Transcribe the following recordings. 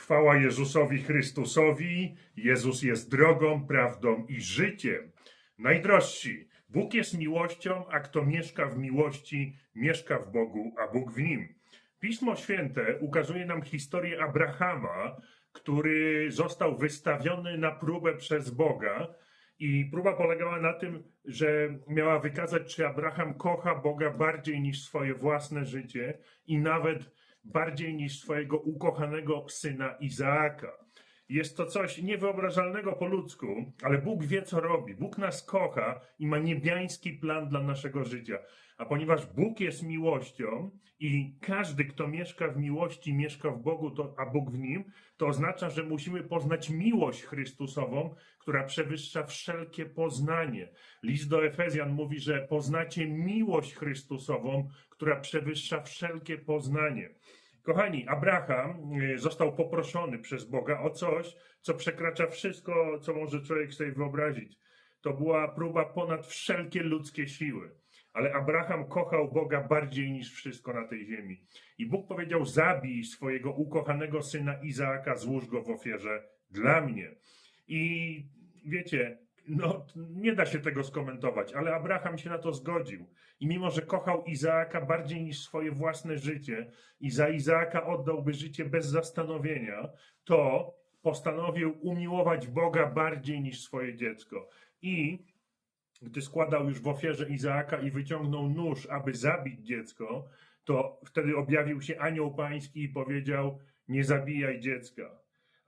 Chwała Jezusowi Chrystusowi. Jezus jest drogą, prawdą i życiem. Najdrożsi, Bóg jest miłością, a kto mieszka w miłości, mieszka w Bogu, a Bóg w nim. Pismo Święte ukazuje nam historię Abrahama, który został wystawiony na próbę przez Boga. I próba polegała na tym, że miała wykazać, czy Abraham kocha Boga bardziej niż swoje własne życie i nawet bardziej niż swojego ukochanego syna Izaaka. Jest to coś niewyobrażalnego po ludzku, ale Bóg wie, co robi. Bóg nas kocha i ma niebiański plan dla naszego życia. A ponieważ Bóg jest miłością i każdy, kto mieszka w miłości, mieszka w Bogu, to, a Bóg w nim, to oznacza, że musimy poznać miłość Chrystusową, która przewyższa wszelkie poznanie. List do Efezjan mówi, że poznacie miłość Chrystusową, która przewyższa wszelkie poznanie. Kochani, Abraham y, został poproszony przez Boga o coś, co przekracza wszystko, co może człowiek sobie wyobrazić. To była próba ponad wszelkie ludzkie siły. Ale Abraham kochał Boga bardziej niż wszystko na tej ziemi. I Bóg powiedział: Zabij swojego ukochanego syna Izaaka, złóż go w ofierze dla mnie. I wiecie, no, nie da się tego skomentować, ale Abraham się na to zgodził. I mimo, że kochał Izaaka bardziej niż swoje własne życie i za Izaaka oddałby życie bez zastanowienia, to postanowił umiłować Boga bardziej niż swoje dziecko. I gdy składał już w ofierze Izaaka i wyciągnął nóż, aby zabić dziecko, to wtedy objawił się anioł pański i powiedział: Nie zabijaj dziecka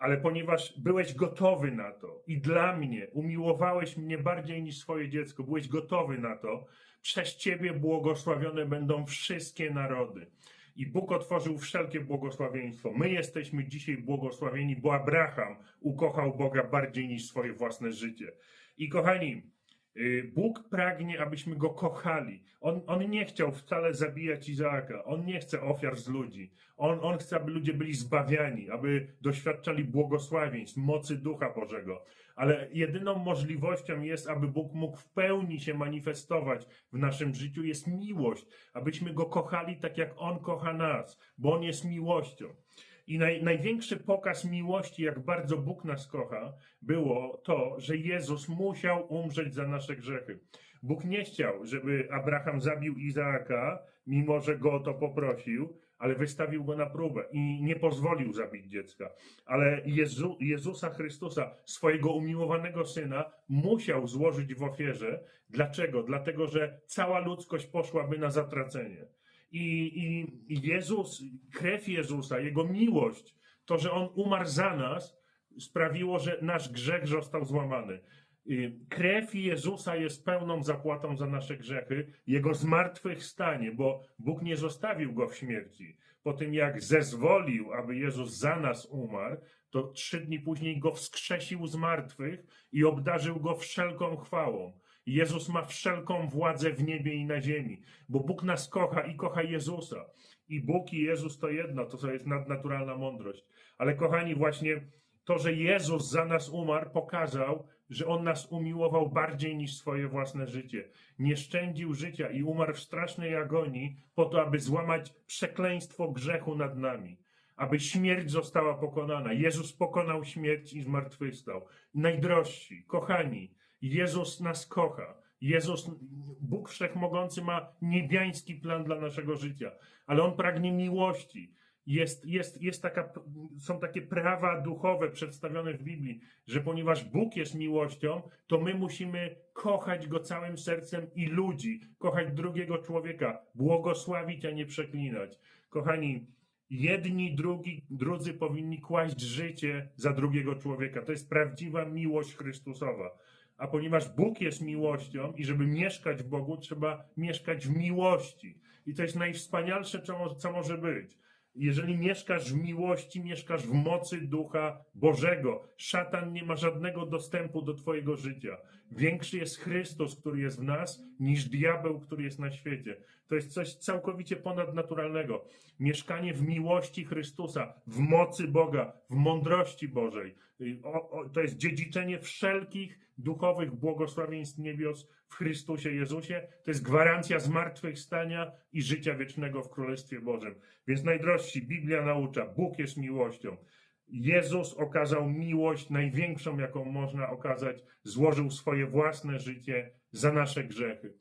ale ponieważ byłeś gotowy na to i dla mnie umiłowałeś mnie bardziej niż swoje dziecko, byłeś gotowy na to, przez ciebie błogosławione będą wszystkie narody. I Bóg otworzył wszelkie błogosławieństwo. My jesteśmy dzisiaj błogosławieni, bo Abraham ukochał Boga bardziej niż swoje własne życie. I kochani, Bóg pragnie, abyśmy go kochali. On, on nie chciał wcale zabijać Izaaka. On nie chce ofiar z ludzi. On, on chce, aby ludzie byli zbawiani, aby doświadczali błogosławieństw, mocy Ducha Bożego. Ale jedyną możliwością jest, aby Bóg mógł w pełni się manifestować w naszym życiu, jest miłość, abyśmy go kochali tak, jak on kocha nas, bo on jest miłością. I naj, największy pokaz miłości, jak bardzo Bóg nas kocha, było to, że Jezus musiał umrzeć za nasze grzechy. Bóg nie chciał, żeby Abraham zabił Izaaka, mimo że go o to poprosił, ale wystawił go na próbę i nie pozwolił zabić dziecka. Ale Jezu, Jezusa Chrystusa, swojego umiłowanego syna, musiał złożyć w ofierze. Dlaczego? Dlatego, że cała ludzkość poszłaby na zatracenie. I, I Jezus, krew Jezusa, Jego miłość, to, że On umarł za nas, sprawiło, że nasz grzech został złamany. Krew Jezusa jest pełną zapłatą za nasze grzechy, Jego zmartwychwstanie, bo Bóg nie zostawił Go w śmierci. Po tym jak zezwolił, aby Jezus za nas umarł, to trzy dni później Go wskrzesił z martwych i obdarzył Go wszelką chwałą. Jezus ma wszelką władzę w niebie i na ziemi, bo Bóg nas kocha i kocha Jezusa. I Bóg i Jezus to jedno, to jest nadnaturalna mądrość. Ale kochani, właśnie to, że Jezus za nas umarł, pokazał, że On nas umiłował bardziej niż swoje własne życie. Nie szczędził życia i umarł w strasznej agonii po to, aby złamać przekleństwo grzechu nad nami. Aby śmierć została pokonana. Jezus pokonał śmierć i zmartwychwstał. Najdrożsi, kochani, Jezus nas kocha. Jezus, Bóg Wszechmogący ma niebiański plan dla naszego życia, ale On pragnie miłości. Jest, jest, jest taka, są takie prawa duchowe przedstawione w Biblii, że ponieważ Bóg jest miłością, to my musimy kochać Go całym sercem i ludzi, kochać drugiego człowieka, błogosławić, a nie przeklinać. Kochani, jedni, drugi, drudzy powinni kłaść życie za drugiego człowieka. To jest prawdziwa miłość Chrystusowa. A ponieważ Bóg jest miłością i żeby mieszkać w Bogu, trzeba mieszkać w miłości. I to jest najwspanialsze, co, może być. Jeżeli mieszkasz w miłości, mieszkasz w mocy Ducha Bożego. Szatan nie ma żadnego dostępu do Twojego życia. Większy jest Chrystus, który jest w nas, niż diabeł, który jest na świecie. To jest coś całkowicie ponadnaturalnego. Mieszkanie w miłości Chrystusa, w mocy Boga, w mądrości Bożej. O, o, to jest dziedziczenie wszelkich duchowych błogosławieństw niebios w Chrystusie Jezusie. To jest gwarancja zmartwychwstania i życia wiecznego w Królestwie Bożym. Więc najdrożsi, Biblia naucza, Bóg jest miłością. Jezus okazał miłość największą, jaką można okazać, złożył swoje własne życie za nasze grzechy.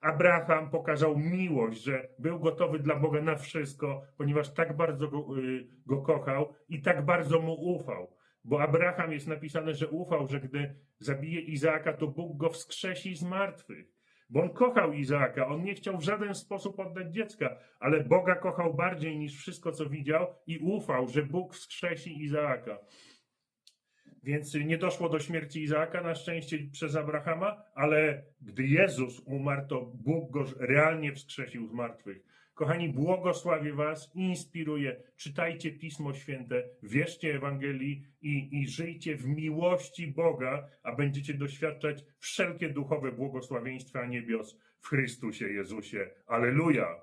Abraham pokazał miłość, że był gotowy dla Boga na wszystko, ponieważ tak bardzo go, y, go kochał i tak bardzo mu ufał. Bo Abraham jest napisane, że ufał, że gdy zabije Izaaka, to Bóg go wskrzesi z martwych. Bo on kochał Izaaka, on nie chciał w żaden sposób oddać dziecka, ale Boga kochał bardziej niż wszystko, co widział i ufał, że Bóg wskrzesi Izaaka. Więc nie doszło do śmierci Izaaka na szczęście przez Abrahama, ale gdy Jezus umarł, to Bóg go realnie wskrzesił z martwych. Kochani, błogosławię Was, inspiruję. Czytajcie Pismo Święte, wierzcie Ewangelii i, i żyjcie w miłości Boga, a będziecie doświadczać wszelkie duchowe błogosławieństwa niebios w Chrystusie Jezusie. Aleluja!